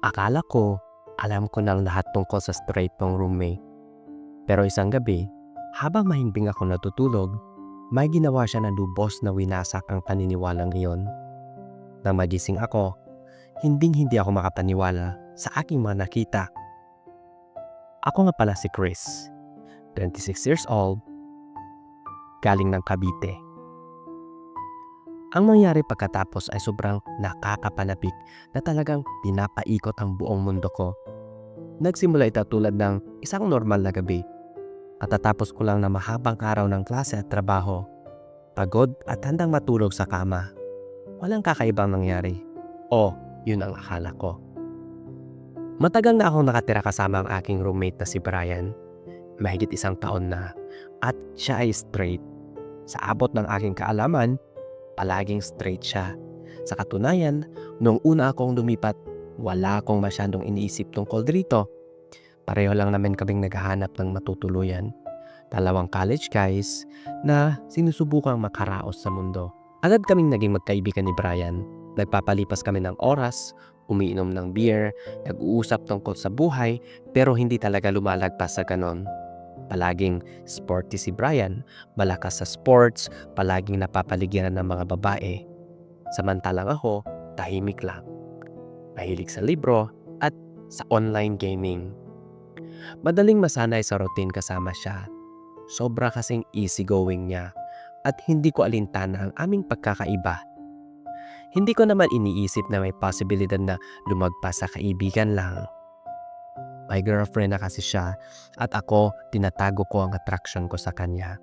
Akala ko, alam ko ng lahat tungkol sa straight kong roommate. Pero isang gabi, habang mahimbing ako natutulog, may ginawa siya na lubos na winasak ang paniniwalang iyon. Nang magising ako, hinding hindi ako makapaniwala sa aking mga nakita. Ako nga pala si Chris, 26 years old, galing ng Cavite. Ang nangyari pagkatapos ay sobrang nakakapanapik na talagang pinapaikot ang buong mundo ko. Nagsimula ito tulad ng isang normal na gabi. Katatapos ko lang na mahabang araw ng klase at trabaho. Pagod at handang matulog sa kama. Walang kakaibang nangyari. O, yun ang akala ko. Matagal na akong nakatira kasama ang aking roommate na si Brian. Mahigit isang taon na. At siya ay straight. Sa abot ng aking kaalaman, palaging straight siya. Sa katunayan, nung una akong lumipat, wala akong masyadong iniisip tungkol dito. Pareho lang namin kaming naghahanap ng matutuluyan. Dalawang college guys na sinusubukang makaraos sa mundo. Agad kaming naging magkaibigan ni Brian. Nagpapalipas kami ng oras, umiinom ng beer, nag-uusap tungkol sa buhay, pero hindi talaga lumalagpas sa ganon. Palaging sporty si Brian, malakas sa sports, palaging napapaligiran ng mga babae. Samantalang ako, tahimik lang. Mahilig sa libro at sa online gaming. Madaling masanay sa routine kasama siya. Sobra kasing easygoing niya at hindi ko alintana ang aming pagkakaiba. Hindi ko naman iniisip na may posibilidad na lumagpas sa kaibigan lang. May girlfriend na kasi siya at ako tinatago ko ang attraction ko sa kanya.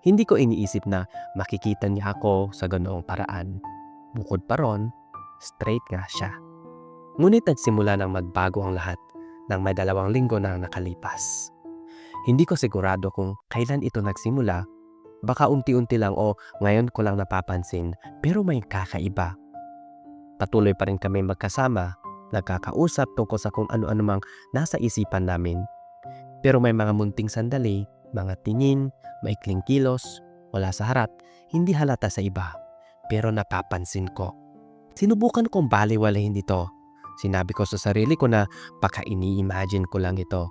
Hindi ko iniisip na makikita niya ako sa ganoong paraan. Bukod pa ron, straight nga siya. Ngunit nagsimula ng magbago ang lahat nang may dalawang linggo na nakalipas. Hindi ko sigurado kung kailan ito nagsimula. Baka unti-unti lang o ngayon ko lang napapansin pero may kakaiba. Patuloy pa rin kami magkasama nagkakausap tungkol sa kung ano-ano mang nasa isipan namin. Pero may mga munting sandali, mga tingin, maikling kilos, wala sa harap, hindi halata sa iba. Pero napapansin ko. Sinubukan kong baliwalahin dito. Sinabi ko sa sarili ko na baka ini-imagine ko lang ito.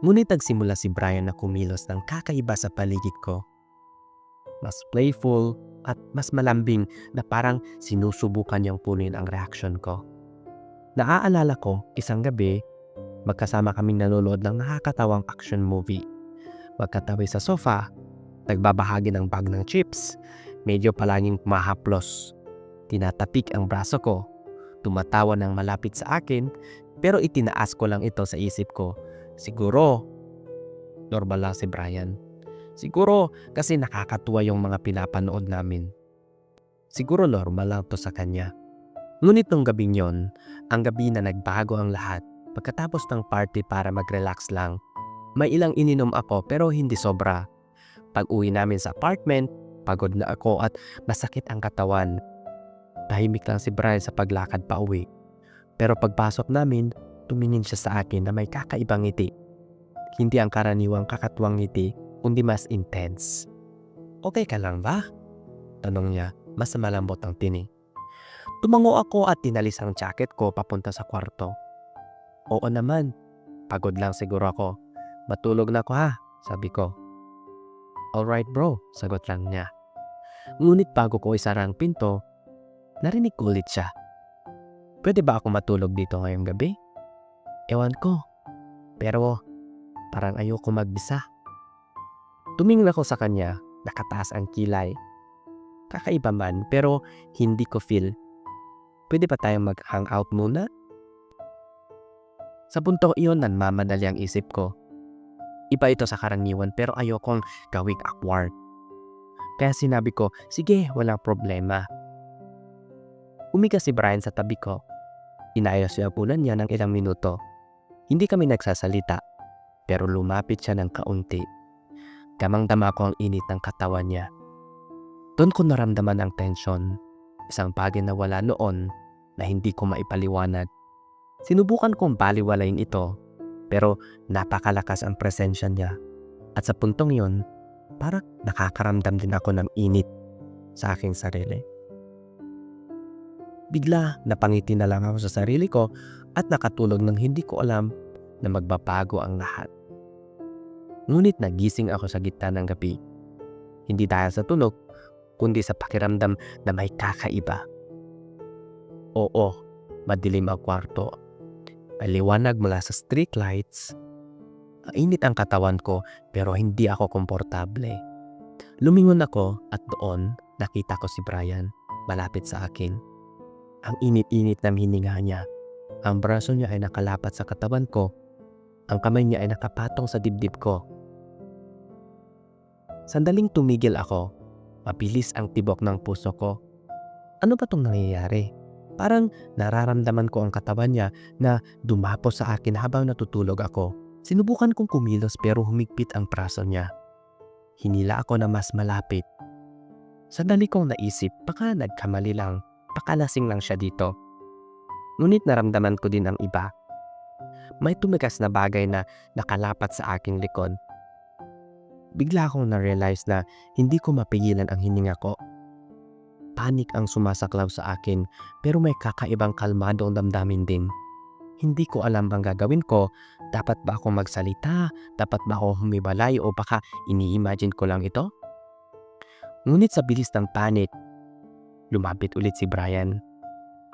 Ngunit nagsimula si Brian na kumilos ng kakaiba sa paligid ko. Mas playful at mas malambing na parang sinusubukan niyang punin ang reaction ko. Naaalala ko, isang gabi, magkasama kaming nanonood ng nakakatawang action movie. Magkatabi sa sofa, nagbabahagi ng bag ng chips, medyo palaging mahaplos. Tinatapik ang braso ko, tumatawa ng malapit sa akin, pero itinaas ko lang ito sa isip ko. Siguro, normal lang si Brian. Siguro kasi nakakatuwa yung mga pinapanood namin. Siguro normal lang to sa kanya. Ngunit nung gabing yon, ang gabi na nagbago ang lahat, pagkatapos ng party para mag-relax lang, may ilang ininom ako pero hindi sobra. Pag uwi namin sa apartment, pagod na ako at masakit ang katawan. Tahimik lang si Brian sa paglakad pa uwi. Pero pagpasok namin, tumingin siya sa akin na may kakaibang ngiti. Hindi ang karaniwang kakatuwang ngiti, kundi mas intense. Okay ka lang ba? Tanong niya, mas malambot ang tinig. Tumango ako at tinalis ang jacket ko papunta sa kwarto. Oo naman, pagod lang siguro ako. Matulog na ako ha, sabi ko. Alright bro, sagot lang niya. Ngunit bago ko isara ang pinto, narinig ko ulit siya. Pwede ba ako matulog dito ngayong gabi? Ewan ko. Pero parang ayoko magbisa. Tumingin ako sa kanya, nakataas ang kilay. Kakaiba man pero hindi ko feel Pwede pa tayong mag-hangout muna? Sa puntong iyon, nanmamadali ang isip ko. Iba ito sa karaniwan pero ayokong gawing awkward. Kaya sinabi ko, sige, walang problema. Umiga si Brian sa tabi ko. Inayos yung apunan niya ng ilang minuto. Hindi kami nagsasalita, pero lumapit siya ng kaunti. Kamang-dama ko ang init ng katawan niya. Doon ko naramdaman ang tensyon. Isang bagay na wala noon na hindi ko maipaliwanag. Sinubukan kong baliwalayin ito pero napakalakas ang presensya niya. At sa puntong yon, parang nakakaramdam din ako ng init sa aking sarili. Bigla napangiti na lang ako sa sarili ko at nakatulog ng hindi ko alam na magbabago ang lahat. Ngunit nagising ako sa gitna ng gabi. Hindi dahil sa tunog, kundi sa pakiramdam na may kakaiba. Oo, madilim ang kwarto. May liwanag mula sa street lights. Mainit ang katawan ko pero hindi ako komportable. Lumingon ako at doon nakita ko si Brian malapit sa akin. Ang init-init ng hininga niya. Ang braso niya ay nakalapat sa katawan ko. Ang kamay niya ay nakapatong sa dibdib ko. Sandaling tumigil ako. Mabilis ang tibok ng puso ko. Ano ba tong nangyayari? Parang nararamdaman ko ang katawan niya na dumapos sa akin habang natutulog ako. Sinubukan kong kumilos pero humigpit ang praso niya. Hinila ako na mas malapit. Sandali kong naisip, baka nagkamali lang, baka lasing lang siya dito. Ngunit naramdaman ko din ang iba. May tumigas na bagay na nakalapat sa aking likod. Bigla akong na-realize na hindi ko mapigilan ang hininga ko. Panik ang sumasaklaw sa akin pero may kakaibang kalmadong damdamin din. Hindi ko alam ang gagawin ko. Dapat ba akong magsalita? Dapat ba ako humibalay o baka ini-imagine ko lang ito? Ngunit sa bilis ng panik, lumapit ulit si Brian.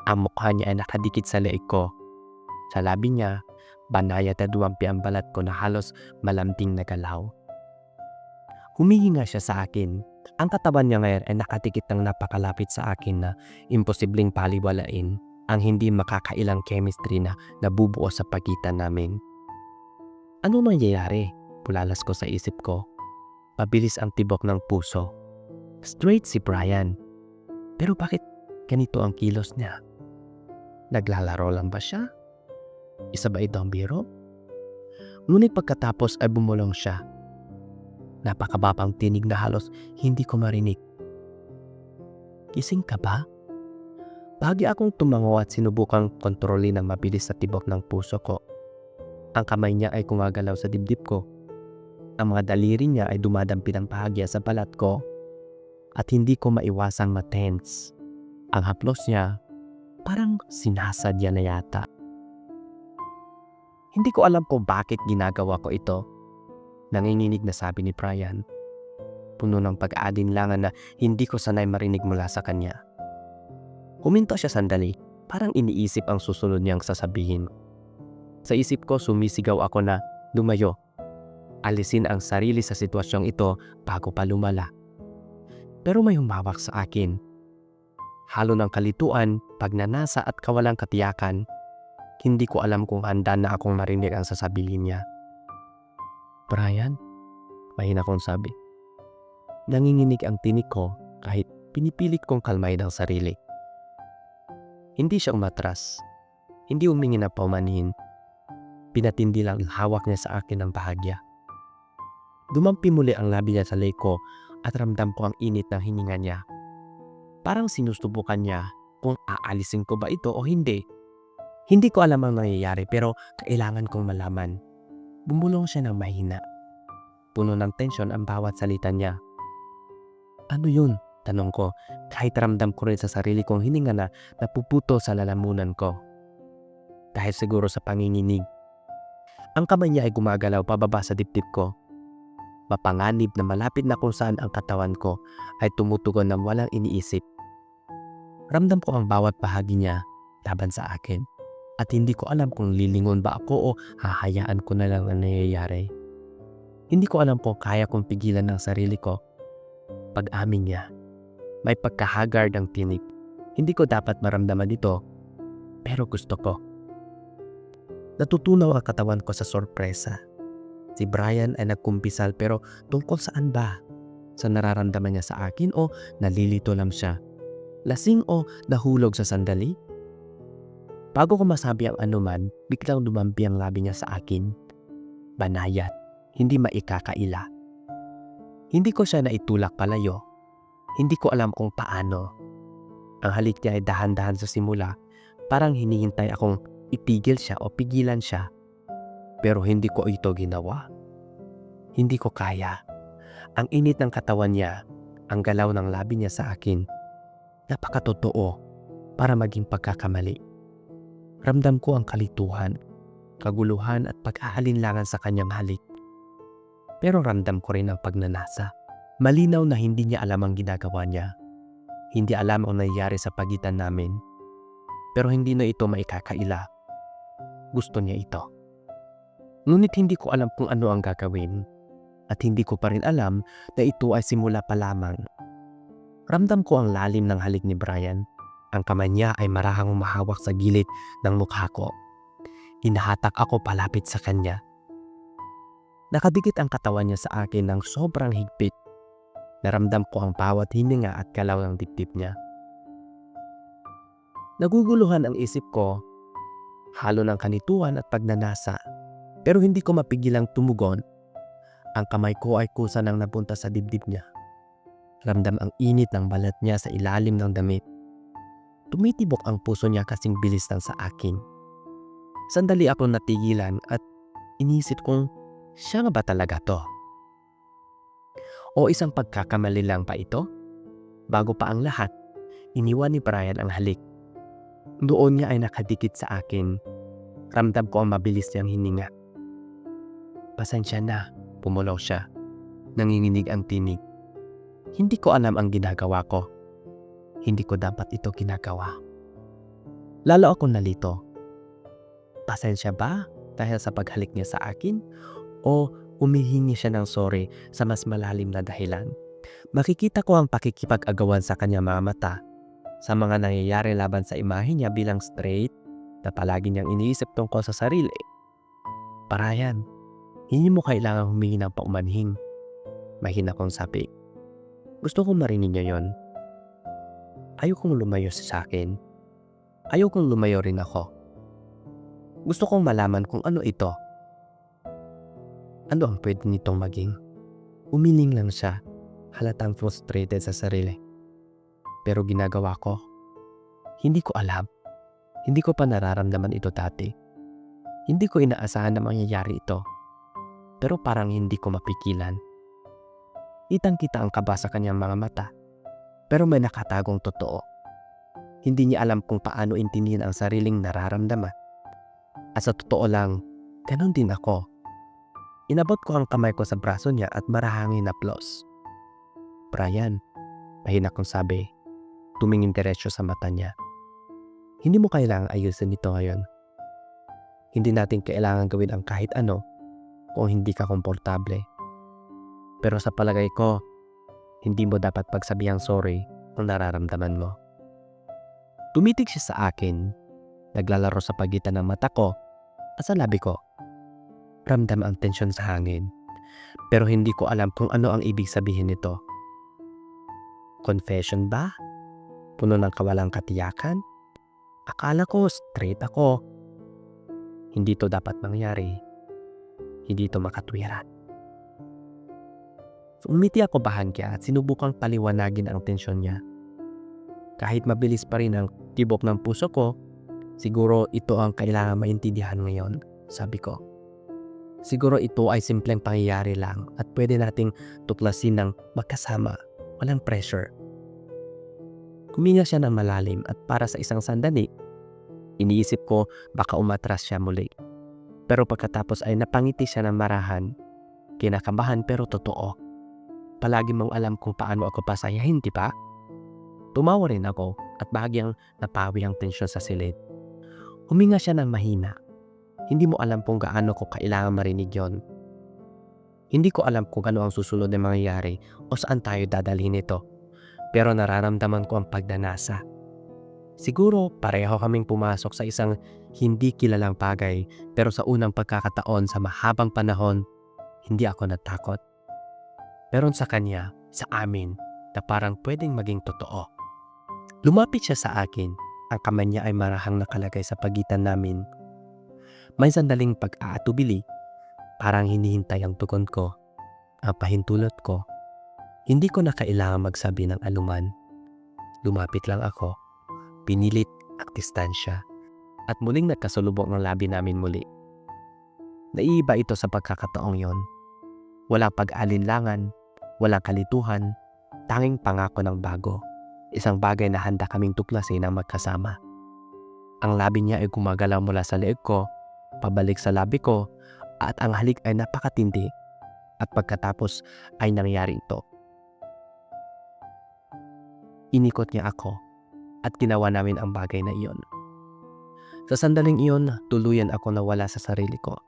Ang mukha niya ay nakadikit sa leeg ko. Sa labi niya, banayat at duwampi ang balat ko na halos malambing na galaw. Humihinga siya sa akin. Ang katawan niya ngayon ay nakatikit ng napakalapit sa akin na imposibleng paliwalain ang hindi makakailang chemistry na nabubuo sa pagitan namin. Ano mangyayari? Pulalas ko sa isip ko. Pabilis ang tibok ng puso. Straight si Brian. Pero bakit ganito ang kilos niya? Naglalaro lang ba siya? Isa ba ito ang biro? Ngunit pagkatapos ay bumulong siya. Napakababang tinig na halos hindi ko marinig. Gising ka ba? Bahagi akong tumango at sinubukang kontrolin ang mabilis sa tibok ng puso ko. Ang kamay niya ay kumagalaw sa dibdib ko. Ang mga daliri niya ay dumadampi ng bahagya sa balat ko at hindi ko maiwasang matense. Ang haplos niya parang sinasadya na yata. Hindi ko alam kung bakit ginagawa ko ito. Nanginginig na sabi ni Brian. Puno ng pag-aalinlangan na hindi ko sanay marinig mula sa kanya. Huminto siya sandali, parang iniisip ang susunod niyang sasabihin. Sa isip ko sumisigaw ako na lumayo. Alisin ang sarili sa sitwasyong ito bago pa lumala. Pero may humawak sa akin. Halo ng kalituan, pagnanasa at kawalang katiyakan. Hindi ko alam kung handa na akong marinig ang sasabihin niya. Brian, mahina kong sabi. Nanginginig ang tinig ko kahit pinipilit kong kalmayin ang sarili. Hindi siya umatras. Hindi humingi ng paumanhin. Pinatindi lang ang hawak niya sa akin ng bahagya. Dumampi muli ang labi niya sa leg ko at ramdam ko ang init ng hininga niya. Parang sinusubukan niya kung aalisin ko ba ito o hindi. Hindi ko alam ang nangyayari pero kailangan kong malaman. Bumulong siya ng mahina. Puno ng tensyon ang bawat salita niya. Ano yun? Tanong ko kahit ramdam ko rin sa sarili kong hininga na napuputo sa lalamunan ko. Dahil siguro sa panginginig. Ang kamay niya ay gumagalaw pababa sa dibdib ko. Mapanganib na malapit na kung saan ang katawan ko ay tumutugon ng walang iniisip. Ramdam ko ang bawat bahagi niya laban sa akin. At hindi ko alam kung lilingon ba ako o hahayaan ko na lang ang nangyayari. Hindi ko alam kung kaya kong pigilan ng sarili ko. Pag-amin niya, may pagkahagard ang tinig. Hindi ko dapat maramdaman ito, pero gusto ko. Natutunaw ang katawan ko sa sorpresa. Si Brian ay nagkumpisal pero tungkol saan ba? Sa nararamdaman niya sa akin o nalilito lang siya? Lasing o nahulog sa sandali? Bago ko masabi ang anuman, biglang dumampi ang labi niya sa akin. Banayat, hindi maikakaila. Hindi ko siya naitulak palayo. Hindi ko alam kung paano. Ang halik niya ay dahan-dahan sa simula, parang hinihintay akong ipigil siya o pigilan siya. Pero hindi ko ito ginawa. Hindi ko kaya. Ang init ng katawan niya, ang galaw ng labi niya sa akin. Napakatotoo. para maging pagkakamali. Ramdam ko ang kalituhan, kaguluhan at pag-aalinlangan sa kanyang halik. Pero ramdam ko rin ang pagnanasa. Malinaw na hindi niya alam ang ginagawa niya. Hindi alam ang nangyayari sa pagitan namin. Pero hindi na ito maikakaila. Gusto niya ito. Ngunit hindi ko alam kung ano ang gagawin. At hindi ko pa rin alam na ito ay simula pa lamang. Ramdam ko ang lalim ng halik ni Brian. Ang kamay niya ay marahang umahawak sa gilid ng mukha ko. Hinahatak ako palapit sa kanya. Nakadikit ang katawan niya sa akin ng sobrang higpit. Naramdam ko ang bawat hininga at galaw ng dibdib niya. Naguguluhan ang isip ko, halo ng kanituan at pagnanasa. Pero hindi ko mapigilang tumugon. Ang kamay ko ay kusa nang napunta sa dibdib niya. Ramdam ang init ng balat niya sa ilalim ng damit. Tumitibok ang puso niya kasing bilis ng sa akin. Sandali ako natigilan at inisip kong siya nga ba talaga to? O isang pagkakamali lang pa ito? Bago pa ang lahat, iniwan ni Brian ang halik. Doon niya ay nakadikit sa akin. Ramdam ko ang mabilis niyang hininga. Pasensya na, pumulaw siya. Nanginginig ang tinig. Hindi ko alam ang ginagawa ko. Hindi ko dapat ito ginagawa. Lalo ako nalito. Pasensya ba dahil sa paghalik niya sa akin? O umihingi siya ng sorry sa mas malalim na dahilan? Makikita ko ang pakikipag-agawan sa kanya mga mata sa mga nangyayari laban sa imahe niya bilang straight na palagi niyang iniisip tungkol sa sarili. Parayan, hindi mo kailangang humingi ng paumanhin. Mahina kong sabi. Gusto kong marinig niyo yon. Ayaw kong lumayo sa akin. Ayaw kong lumayo rin ako. Gusto kong malaman kung ano ito. Ano ang pwede nitong maging? Umiling lang siya, halatang frustrated sa sarili. Pero ginagawa ko, hindi ko alam. Hindi ko pa nararamdaman ito dati. Hindi ko inaasahan na mangyayari ito. Pero parang hindi ko mapigilan. Itang kita ang kaba sa kanyang mga mata. Pero may nakatagong totoo. Hindi niya alam kung paano intindihin ang sariling nararamdaman. At sa totoo lang, ganun din ako. Inabot ko ang kamay ko sa braso niya at marahangin na plus. Brian, mahina kong sabi, tumingin diretso sa mata niya. Hindi mo kailangang ayusin ito ngayon. Hindi natin kailangan gawin ang kahit ano kung hindi ka komportable. Pero sa palagay ko, hindi mo dapat pagsabihang sorry kung nararamdaman mo. Tumitig siya sa akin, naglalaro sa pagitan ng mata ko at sa labi ko. Ramdam ang tensyon sa hangin, pero hindi ko alam kung ano ang ibig sabihin nito. Confession ba? Puno ng kawalang katiyakan? Akala ko straight ako. Hindi to dapat mangyari. Hindi to makatwiran. Umiti ako bahagya at sinubukang paliwanagin ang tensyon niya. Kahit mabilis pa rin ang tibok ng puso ko, siguro ito ang kailangan maintindihan ngayon, sabi ko. Siguro ito ay simpleng pangyayari lang at pwede nating tuklasin ng magkasama, walang pressure. Kuminga siya ng malalim at para sa isang sandali, iniisip ko baka umatras siya muli. Pero pagkatapos ay napangiti siya ng marahan, kinakabahan pero totoo. Palagi mong alam kung paano ako pasayahin, di ba? Tumawa rin ako at bahagyang napawi ang tensyon sa silid. Huminga siya ng mahina. Hindi mo alam kung gaano ko kailangan marinig yon. Hindi ko alam kung ano ang susunod na mangyayari o saan tayo dadalhin ito. Pero nararamdaman ko ang pagdanasa. Siguro pareho kaming pumasok sa isang hindi kilalang bagay pero sa unang pagkakataon sa mahabang panahon, hindi ako natakot. Meron sa kanya, sa amin, na parang pwedeng maging totoo. Lumapit siya sa akin. Ang kamay niya ay marahang nakalagay sa pagitan namin. May sandaling pag-aatubili. Parang hinihintay ang tugon ko. Ang pahintulot ko. Hindi ko na kailangan magsabi ng aluman. Lumapit lang ako. Pinilit ang distansya. At muling nagkasulubong ang labi namin muli. Naiiba ito sa pagkakataong yon. Walang pag-alinlangan, walang kalituhan, tanging pangako ng bago. Isang bagay na handa kaming tuklasin ng magkasama. Ang labi niya ay gumagalaw mula sa leeg ko, pabalik sa labi ko, at ang halik ay napakatindi. At pagkatapos ay nangyari ito. Inikot niya ako at ginawa namin ang bagay na iyon. Sa sandaling iyon, tuluyan ako nawala sa sarili ko.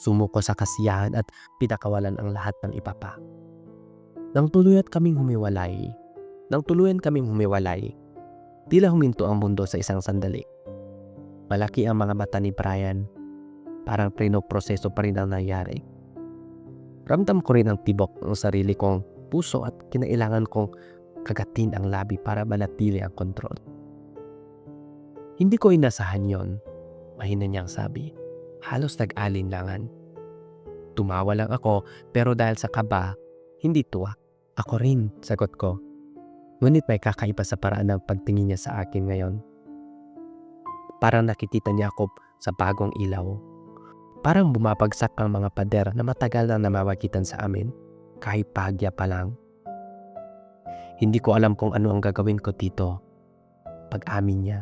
Sumuko sa kasiyahan at pinakawalan ang lahat ng iba pa. Nang tuluyan kaming humiwalay, nang tuluyan kaming humiwalay, tila huminto ang mundo sa isang sandali. Malaki ang mga mata ni Brian. Parang proseso pa rin ang nangyari. Ramdam ko rin ang tibok ng sarili kong puso at kinailangan kong kagatin ang labi para manatili ang kontrol. Hindi ko inasahan yon. Mahina niyang sabi. Halos nag-alinlangan. Tumawa lang ako pero dahil sa kaba, hindi tuwa. Ako rin, sagot ko. Ngunit may kakaiba sa paraan ng pagtingin niya sa akin ngayon. Parang nakikita niya ako sa bagong ilaw. Parang bumabagsak ang mga pader na matagal na namawagitan sa amin, kahit pahagya pa lang. Hindi ko alam kung ano ang gagawin ko dito. Pag-amin niya,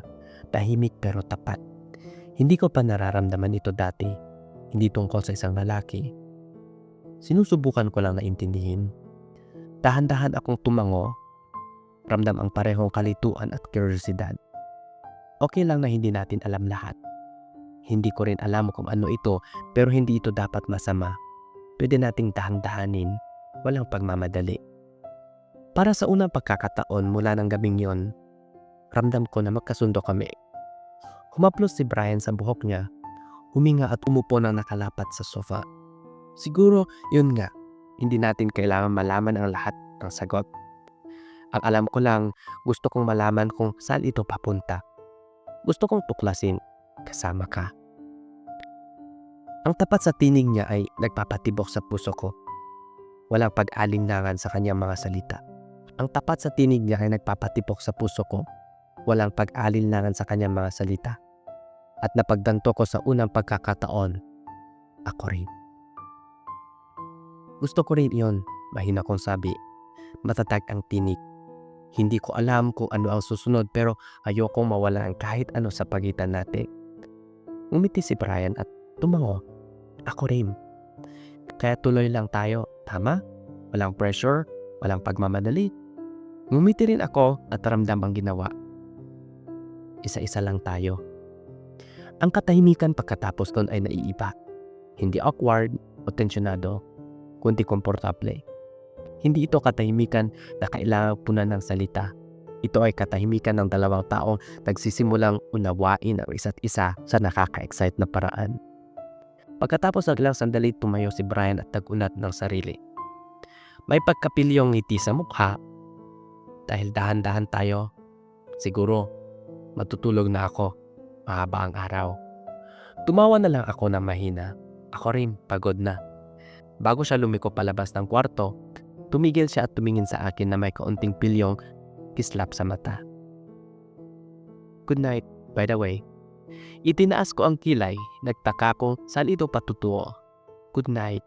tahimik pero tapat. Hindi ko pa nararamdaman ito dati, hindi tungkol sa isang lalaki. Sinusubukan ko lang na intindihin. Dahan-dahan akong tumango, ramdam ang parehong kalituan at kuryosidad. Okay lang na hindi natin alam lahat. Hindi ko rin alam kung ano ito pero hindi ito dapat masama. Pwede nating dahan-dahanin, walang pagmamadali. Para sa unang pagkakataon mula ng gabing yon, ramdam ko na magkasundo kami. Humaplos si Brian sa buhok niya, huminga at umupo ng nakalapat sa sofa. Siguro yun nga, hindi natin kailangan malaman ang lahat ng sagot. Ang alam ko lang, gusto kong malaman kung saan ito papunta. Gusto kong tuklasin, kasama ka. Ang tapat sa tinig niya ay nagpapatibok sa puso ko. Walang pag-alinlangan sa kanyang mga salita. Ang tapat sa tinig niya ay nagpapatibok sa puso ko. Walang pag-alinlangan sa kanyang mga salita. At napagdanto ko sa unang pagkakataon, ako rin. Gusto ko rin iyon, mahina kong sabi. Matatag ang tinig. Hindi ko alam kung ano ang susunod pero ayokong mawala ang kahit ano sa pagitan natin. Umiti si Brian at tumango. Ako rin. Kaya tuloy lang tayo, tama? Walang pressure, walang pagmamadali. Ngumiti rin ako at ramdam ang ginawa. Isa-isa lang tayo. Ang katahimikan pagkatapos nun ay naiiba. Hindi awkward o tensyonado, kundi komportable. Hindi ito katahimikan na kailangan punan ng salita. Ito ay katahimikan ng dalawang taong nagsisimulang unawain ang isa't isa sa nakaka-excite na paraan. Pagkatapos ng ilang sandali tumayo si Brian at tagunat ng sarili. May pagkapilyong ngiti sa mukha. Dahil dahan-dahan tayo, siguro matutulog na ako. Mahaba ang araw. Tumawa na lang ako ng mahina. Ako rin, pagod na. Bago siya lumiko palabas ng kwarto, tumigil siya at tumingin sa akin na may kaunting pilyong kislap sa mata. Good night, by the way. Itinaas ko ang kilay, nagtaka ko saan ito patutuo. Good night.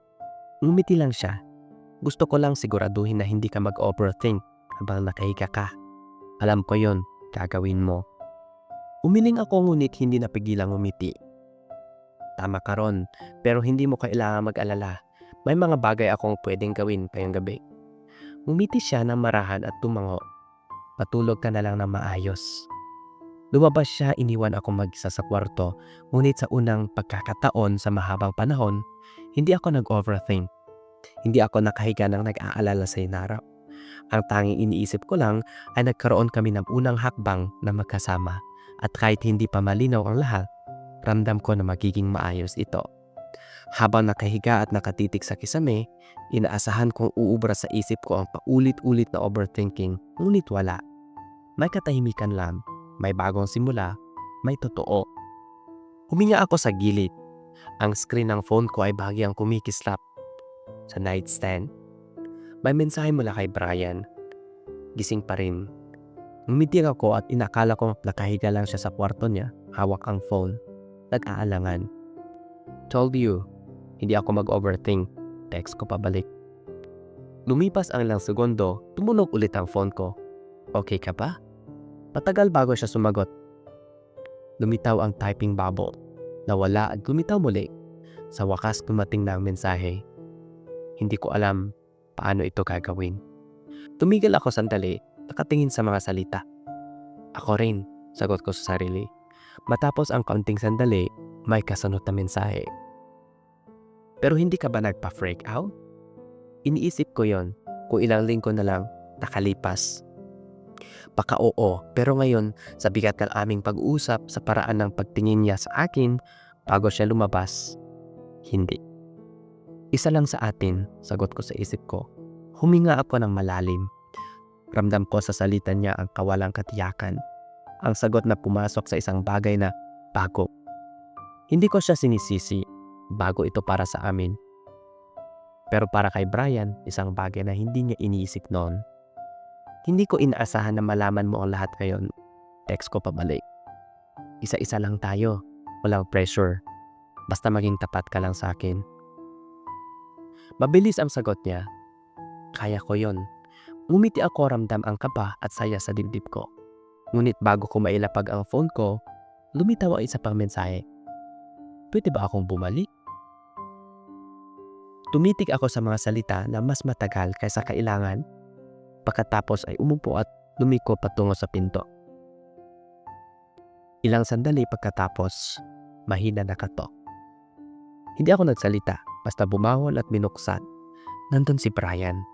Ngumiti lang siya. Gusto ko lang siguraduhin na hindi ka mag-overthink habang nakahiga ka. Alam ko yon, gagawin mo. Umiling ako ngunit hindi napigilang umiti. Tama ka ron, pero hindi mo kailangan mag-alala. May mga bagay akong pwedeng gawin ngayong gabi. Umiti siya ng marahan at tumango. Patulog ka na lang na maayos. Lumabas siya, iniwan ako mag-isa sa kwarto, ngunit sa unang pagkakataon sa mahabang panahon, hindi ako nag-overthink. Hindi ako nakahiga ng nag-aalala sa inarap. Ang tanging iniisip ko lang ay nagkaroon kami ng unang hakbang na magkasama at kahit hindi pa malinaw ang lahat, ramdam ko na magiging maayos ito. Habang nakahiga at nakatitik sa kisame, inaasahan kong uubra sa isip ko ang paulit-ulit na overthinking, ngunit wala. May katahimikan lang, may bagong simula, may totoo. Huminga ako sa gilid. Ang screen ng phone ko ay bahagyang kumikislap. Sa nightstand, may mensahe mula kay Brian. Gising pa rin. Ngumiti ako at inakala ko nakahiga lang siya sa kwarto niya, hawak ang phone. Nag-aalangan. Told you, hindi ako mag-overthink. Text ko pabalik. Lumipas ang ilang segundo, tumunog ulit ang phone ko. Okay ka ba? Matagal bago siya sumagot. Lumitaw ang typing bubble. Nawala at lumitaw muli. Sa wakas dumating na ang mensahe. Hindi ko alam paano ito gagawin. Tumigil ako sandali, nakatingin sa mga salita. Ako rin, sagot ko sa sarili. Matapos ang kaunting sandali, may kasunod na mensahe. Pero hindi ka ba nagpa-freak out? Iniisip ko yon kung ilang linggo na lang nakalipas. Baka oo, pero ngayon sa bigat ng aming pag-uusap sa paraan ng pagtingin niya sa akin bago siya lumabas, hindi. Isa lang sa atin, sagot ko sa isip ko. Huminga ako ng malalim. Ramdam ko sa salita niya ang kawalang katiyakan. Ang sagot na pumasok sa isang bagay na bago. Hindi ko siya sinisisi, bago ito para sa amin. Pero para kay Brian, isang bagay na hindi niya iniisip noon. Hindi ko inaasahan na malaman mo ang lahat ngayon. Text ko pabalik. Isa-isa lang tayo. Walang pressure. Basta maging tapat ka lang sa akin. Mabilis ang sagot niya. Kaya ko yon. Ngumiti ako ramdam ang kaba at saya sa dibdib ko. Ngunit bago ko mailapag ang phone ko, lumitaw ang isa pang mensahe. Pwede ba akong bumalik? Tumitig ako sa mga salita na mas matagal kaysa kailangan. Pagkatapos ay umupo at lumiko patungo sa pinto. Ilang sandali pagkatapos, mahina na katok. Hindi ako nagsalita, basta bumawal at minuksan. Nandun si Brian.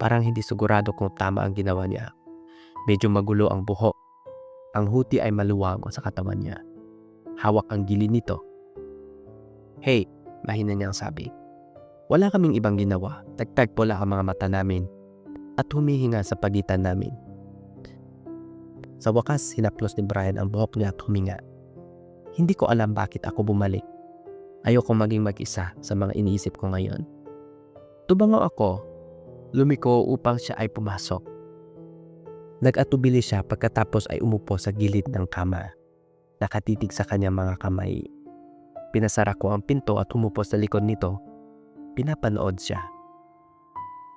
Parang hindi sigurado kung tama ang ginawa niya. Medyo magulo ang buhok. Ang huti ay maluwag sa katawan niya. Hawak ang gili nito. Hey, mahina niyang sabi. Wala kaming ibang ginawa. Tagtag pula ang mga mata namin at humihinga sa pagitan namin. Sa wakas, hinaplos ni Brian ang buhok niya at huminga. Hindi ko alam bakit ako bumalik. Ayoko maging mag-isa sa mga iniisip ko ngayon. Tubangaw ako, lumiko upang siya ay pumasok. Nag-atubili siya pagkatapos ay umupo sa gilid ng kama. Nakatitig sa kanyang mga kamay. Pinasara ko ang pinto at umupo sa likod nito. Pinapanood siya.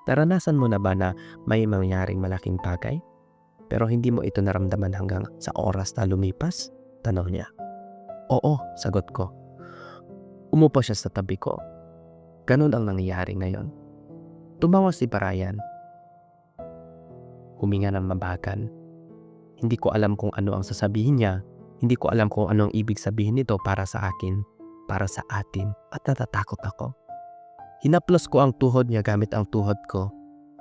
Naranasan mo na ba na may mangyaring malaking bagay? Pero hindi mo ito naramdaman hanggang sa oras na lumipas? Tanong niya. Oo, sagot ko. Umupo siya sa tabi ko. Ganon ang nangyayari ngayon. Tumawa si Brian. Huminga ng mabagal. Hindi ko alam kung ano ang sasabihin niya. Hindi ko alam kung ano ang ibig sabihin nito para sa akin, para sa atin, at natatakot ako. Hinaplos ko ang tuhod niya gamit ang tuhod ko.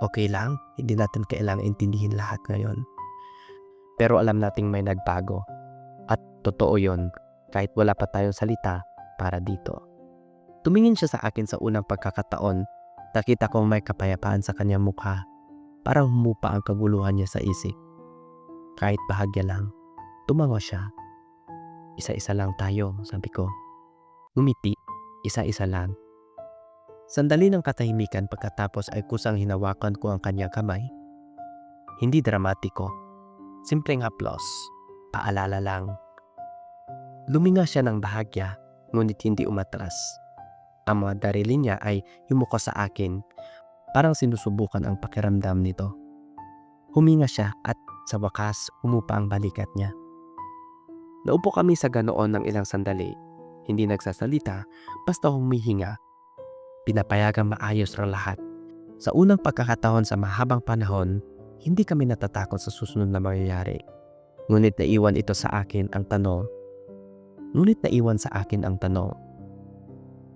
Okay lang, hindi natin kailangang intindihin lahat ngayon. Pero alam nating may nagbago. At totoo yon kahit wala pa tayong salita para dito. Tumingin siya sa akin sa unang pagkakataon. Nakita ko may kapayapaan sa kanyang mukha. Parang humupa ang kaguluhan niya sa isip. Kahit bahagya lang, tumango siya. Isa-isa lang tayo, sabi ko. Ngumiti, isa-isa lang. Sandali ng katahimikan pagkatapos ay kusang hinawakan ko ang kanyang kamay. Hindi dramatiko. Simpleng haplos. Paalala lang. Luminga siya ng bahagya, ngunit hindi umatras. Ang mga darili niya ay yumuko sa akin. Parang sinusubukan ang pakiramdam nito. Huminga siya at sa wakas umupa ang balikat niya. Naupo kami sa ganoon ng ilang sandali. Hindi nagsasalita, basta humihinga pinapayagang maayos ang lahat. Sa unang pagkakataon sa mahabang panahon, hindi kami natatakot sa susunod na mangyayari. Ngunit naiwan ito sa akin ang tanong. Ngunit naiwan sa akin ang tanong.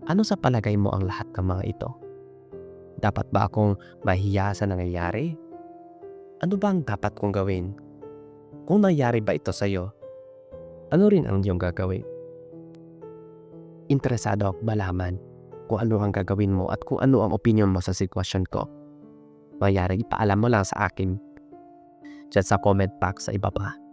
Ano sa palagay mo ang lahat ng mga ito? Dapat ba akong mahiya sa nangyayari? Ano ba ang dapat kong gawin? Kung nangyari ba ito sa'yo, ano rin ang iyong gagawin? Interesado ako malaman kung ano ang gagawin mo at kung ano ang opinion mo sa sitwasyon ko. Mayari ipaalam mo lang sa akin dyan sa comment box sa ibaba.